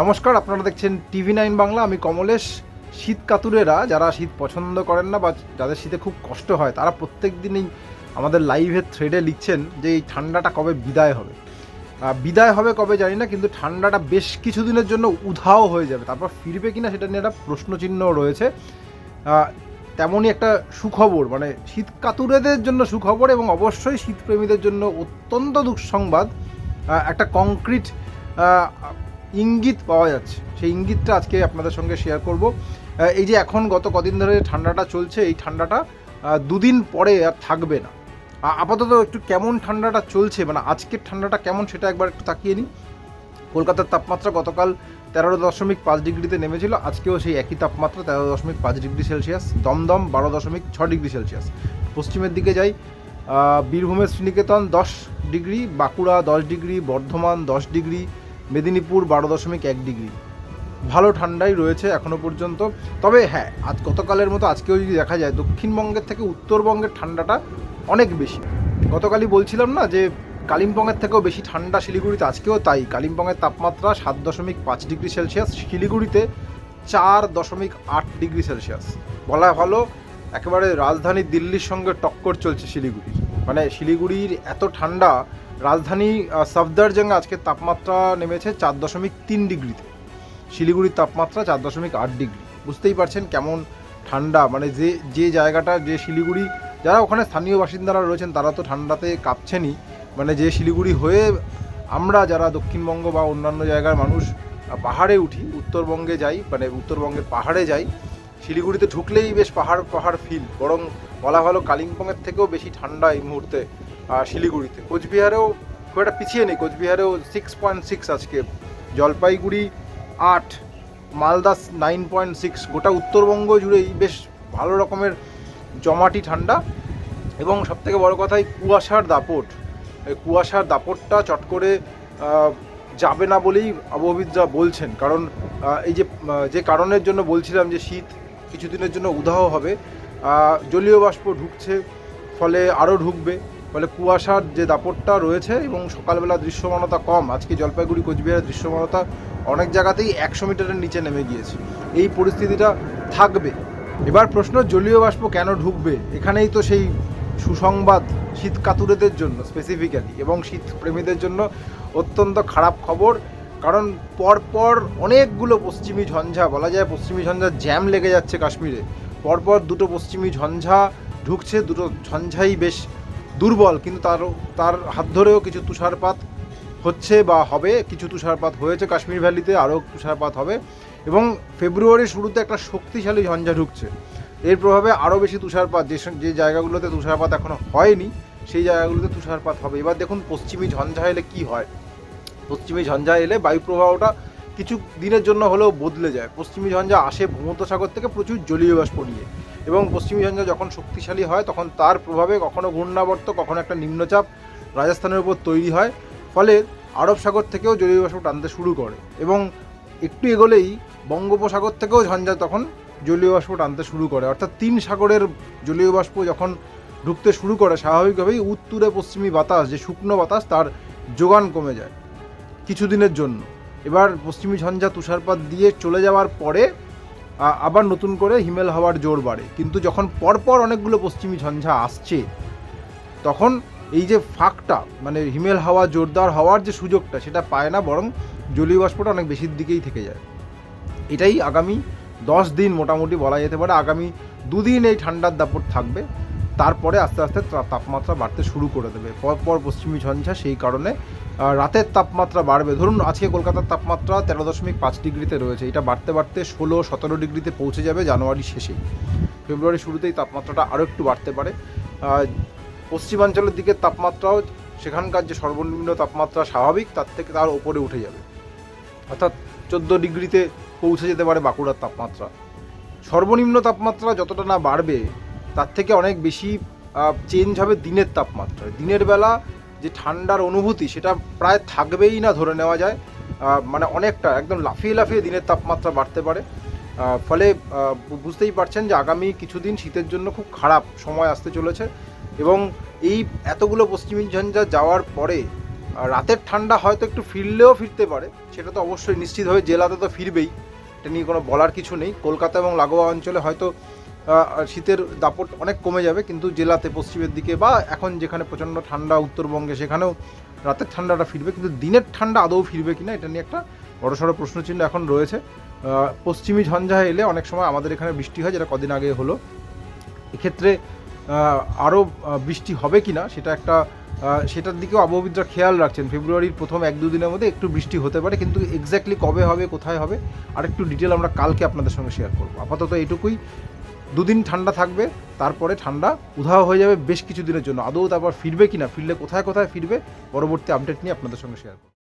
নমস্কার, আপনারা দেখছেন টিভি নাইন বাংলা। আমি কমলেশ, শীত কাতুরেরা। যারা শীত পছন্দ করেন না বা যাদের শীতে খুব কষ্ট হয়, তারা প্রত্যেক দিনই আমাদের লাইভের থ্রেডে লিখছেন যে এই ঠান্ডাটা কবে বিদায় হবে। বিদায় হবে কবে জানি না, কিন্তু ঠান্ডাটা বেশ কিছুদিনের জন্য উধাও হয়ে যাবে। তারপর ফিরবে কিনা সেটা নিয়ে একটা প্রশ্নচিহ্ন রয়েছে। তেমনই একটা সুখবর মানে শীত কাতুরেদের জন্য সুখবর এবং অবশ্যই শীতপ্রেমীদের জন্য অত্যন্ত দুঃসংবাদ। একটা কংক্রিট ইঙ্গিত পাওয়া যাচ্ছে। সেই ইঙ্গিতটা আজকে আপনাদের সঙ্গে শেয়ার করব। এই যে এখন গত কদিন ধরে ঠান্ডাটা চলছে, এই ঠান্ডাটা দুদিন পরে আর থাকবে না। আপাতত একটু কেমন ঠান্ডাটা চলছে মানে আজকের ঠান্ডাটা কেমন সেটা একবার একটু তাকিয়ে নিই। কলকাতার তাপমাত্রা গতকাল তেরো দশমিক পাঁচ ডিগ্রিতে নেমেছিল, আজকেও সেই একই তাপমাত্রা তেরো দশমিক পাঁচ ডিগ্রি সেলসিয়াস, দমদম বারো দশমিক ছ ডিগ্রি সেলসিয়াস। পশ্চিমের দিকে যাই বীরভূমের শ্রীনিকেতন দশ ডিগ্রি, বাঁকুড়া দশ ডিগ্রি, বর্ধমান দশ ডিগ্রি মেদিনীপুর বারো দশমিক এক ডিগ্রি। ভালো ঠান্ডাই রয়েছে এখনও পর্যন্ত। তবে হ্যাঁ আজ গতকালের মতো আজকেও যদি দেখা যায়, দক্ষিণবঙ্গের থেকে উত্তরবঙ্গের ঠান্ডাটা অনেক বেশি। গতকালই বলছিলাম না যে, কালিম্পংয়ের থেকেও বেশি ঠান্ডা শিলিগুড়িতে আজকেও তাই। কালিম্পংয়ের তাপমাত্রা সাত দশমিক পাঁচ ডিগ্রি সেলসিয়াস, শিলিগুড়িতে চার দশমিক আট ডিগ্রি সেলসিয়াস। বলা ভালো, একেবারে রাজধানী দিল্লির সঙ্গে টক্কর চলছে শিলিগুড়ির। মানে শিলিগুড়ির এত ঠান্ডা রাজধানী আহ, সফদারজঙ্গে আজকে তাপমাত্রা নেমেছে চার দশমিক তিন ডিগ্রিতে। শিলিগুড়ির তাপমাত্রা চার দশমিক আট ডিগ্রি। বুঝতেই পারছেন কেমন ঠান্ডা মানে যে যে জায়গাটা যে শিলিগুড়ি যারা ওখানে স্থানীয় বাসিন্দারা রয়েছেন তারা তো ঠান্ডাতে কাঁপছেনই। মানে যে শিলিগুড়ি হয়ে আমরা যারা দক্ষিণবঙ্গ বা অন্যান্য জায়গার মানুষ পাহাড়ে উঠি উত্তরবঙ্গে যাই মানে উত্তরবঙ্গের পাহাড়ে যাই শিলিগুড়িতে ঢুকলেই বেশ পাহাড় পাহাড় ফিল বরং বলা ভালো কালিম্পংয়ের থেকেও বেশি ঠান্ডা এই মুহূর্তে শিলিগুড়িতে। কোচবিহারেও খুব একটা পিছিয়ে নেই। কোচবিহারেও সিক্স পয়েন্ট সিক্স আজকে। জলপাইগুড়ি আট, মালদা নাইন পয়েন্ট সিক্স গোটা উত্তরবঙ্গ জুড়েই বেশ ভালো রকমের জমাটি ঠান্ডা। এবং সবথেকে বড় কথা, এই কুয়াশার দাপট। এই কুয়াশার দাপটটা চট করে যাবে না বলেই আবহবিদরা বলছেন। কারণ এই যে যে কারণের জন্য বলছিলাম যে শীত কিছুদিনের জন্য উদাহ হবে জলীয় বাষ্প ঢুকছে, ফলে আরও ঢুকবে। ফলে কুয়াশার যে দাপটটা রয়েছে এবং সকালবেলা দৃশ্যমানতা কম, আজকে জলপাইগুড়ি কোচবিহারের দৃশ্যমানতা অনেক জায়গাতেই একশো মিটারের নিচে নেমে গিয়েছে। এই পরিস্থিতিটা থাকবে। এবার প্রশ্ন, জলীয় বাষ্প কেন ঢুকবে? এখানেই তো সেই সুসংবাদ শীত কাতুরেদের জন্য স্পেসিফিক্যালি এবং শীত প্রেমীদের জন্য অত্যন্ত খারাপ খবর। কারণ পরপর অনেকগুলো পশ্চিমী ঝঞ্ঝা, বলা যায় পশ্চিমী ঝঞ্ঝা জ্যাম লেগে যাচ্ছে কাশ্মীরে। পরপর দুটো পশ্চিমী ঝঞ্ঝা ঢুকছে, দুটো ঝঞ্ঝাই বেশ দুর্বল, কিন্তু তার তার হাত ধরেও কিছু তুষারপাত হচ্ছে বা হবে, কিছু তুষারপাত হয়েছে। কাশ্মীর ভ্যালিতে আরও তুষারপাত হবে এবং ফেব্রুয়ারির শুরুতে একটা শক্তিশালী ঝঞ্ঝা ঢুকছে। এর প্রভাবে আরও বেশি তুষারপাত, যে যে জায়গাগুলোতে তুষারপাত এখনও হয়নি, সেই জায়গাগুলোতে তুষারপাত হবে। এবার দেখুন, পশ্চিমী ঝঞ্ঝা এলে কি হয়? পশ্চিমী ঝঞ্ঝা এলে বায়ু প্রবাহটা কিছু দিনের জন্য হলেও বদলে যায়। পশ্চিমী ঝঞ্ঝা আসে ভূমধ্যসাগর থেকে প্রচুর জলীয় বাষ্প নিয়ে এবং পশ্চিমী ঝঞ্ঝা যখন শক্তিশালী হয়, তখন তার প্রভাবে কখনো ঘূর্ণাবর্ত, কখনো একটা নিম্নচাপ রাজস্থানের উপর তৈরি হয়। ফলে আরব সাগর থেকেও জলীয় বাষ্প টানতে শুরু করে এবং একটু এগোলেই বঙ্গোপসাগর থেকেও ঝঞ্ঝা তখন জলীয় বাষ্প টানতে শুরু করে। অর্থাৎ তিন সাগরের জলীয় বাষ্প যখন ঢুকতে শুরু করে, স্বাভাবিকভাবেই উত্তরে পশ্চিমী বাতাস, যে শুকনো বাতাস, তার যোগান কমে যায় কিছুদিনের জন্য। এবার পশ্চিমী ঝঞ্ঝা তুষারপাত দিয়ে চলে যাওয়ার পরে আবার নতুন করে হিমেল হাওয়ার জোর বাড়ে। কিন্তু যখন পরপর অনেকগুলো পশ্চিমী ঝঞ্ঝা আসছে, তখন এই যে ফাঁকটা মানে হিমেল হাওয়া, জোরদার হওয়ার যে সুযোগটা, সেটা পায় না, বরং জলীয় বাষ্পটা অনেক বেশির দিকেই থেকে যায়। এটাই আগামী দশ দিন মোটামুটি বলা যেতে পারে, আগামী দুদিন এই ঠান্ডার দাপট থাকবে। তারপরে আস্তে আস্তে তাপমাত্রা বাড়তে শুরু করে দেবে। পরপর পশ্চিমী ঝঞ্ঝা সেই কারণে রাতের তাপমাত্রা বাড়বে। ধরুন, আজকে কলকাতার তাপমাত্রা তেরো দশমিক পাঁচ ডিগ্রিতে রয়েছে। এটা বাড়তে বাড়তে ষোলো, সতেরো ডিগ্রিতে পৌঁছে যাবে জানুয়ারি শেষেই ফেব্রুয়ারি শুরুতেই তাপমাত্রাটা আরও একটু বাড়তে পারে। পশ্চিমাঞ্চলের দিকের তাপমাত্রাও সেখানকার যে সর্বনিম্ন তাপমাত্রা স্বাভাবিক, তার থেকে তার ওপরে উঠে যাবে। অর্থাৎ চোদ্দ ডিগ্রিতে পৌঁছে যেতে পারে বাঁকুড়ার তাপমাত্রা। সর্বনিম্ন তাপমাত্রা যতটা না বাড়বে তার থেকে অনেক বেশি চেঞ্জ হবে দিনের তাপমাত্রায়। দিনের বেলা যে ঠান্ডার অনুভূতি, সেটা প্রায় থাকবেই না ধরে নেওয়া যায়। মানে অনেকটা, একদম লাফিয়ে লাফিয়ে দিনের তাপমাত্রা বাড়তে পারে। ফলে বুঝতেই পারছেন যে আগামী কিছুদিন শীতের জন্য খুব খারাপ সময় আসতে চলেছে। এবং এই এতগুলো পশ্চিমী ঝঞ্ঝা যাওয়ার পরে রাতের ঠান্ডা হয়তো একটু ফিরলেও ফিরতে পারে, সেটা তো অবশ্যই নিশ্চিত হয়ে জেলাতে তো ফিরবেই। এটা নিয়ে কোনো বলার কিছু নেই। কলকাতা এবং লাগোয়া অঞ্চলে হয়তো শীতের দাপট অনেক কমে যাবে, কিন্তু জেলাতে পশ্চিমের দিকে বা এখন যেখানে প্রচণ্ড ঠান্ডা, উত্তরবঙ্গে সেখানেও রাতের ঠান্ডাটা ফিরবে, কিন্তু দিনের ঠান্ডা আদৌ ফিরবে কিনা এটা নিয়ে একটা বড়সড় প্রশ্নচিহ্ন এখন রয়েছে। পশ্চিমী ঝঞ্ঝা এলে অনেক সময় আমাদের এখানে বৃষ্টি হয়, যেটা কদিন আগে হলো। এক্ষেত্রে আরও বৃষ্টি হবে কি না সেটা একটা সেটার দিকেও আবহাওয়িদরা খেয়াল রাখছেন। ফেব্রুয়ারির প্রথম এক দুদিনের মধ্যে একটু বৃষ্টি হতে পারে, কিন্তু এক্স্যাক্টলি কবে হবে, কোথায় হবে আর একটু ডিটেল আমরা কালকে আপনাদের সঙ্গে শেয়ার করব। আপাতত এইটুকুই। দুদিন ঠান্ডা থাকবে, তারপরে ঠান্ডা, উধাও হয়ে যাবে বেশ কিছু দিনের জন্য। আদৌ তারপর ফিরবে কিনা, ফিরলে কোথায় কোথায় ফিরবে, পরবর্তী আপডেট নিয়ে আপনাদের সঙ্গে শেয়ার করব।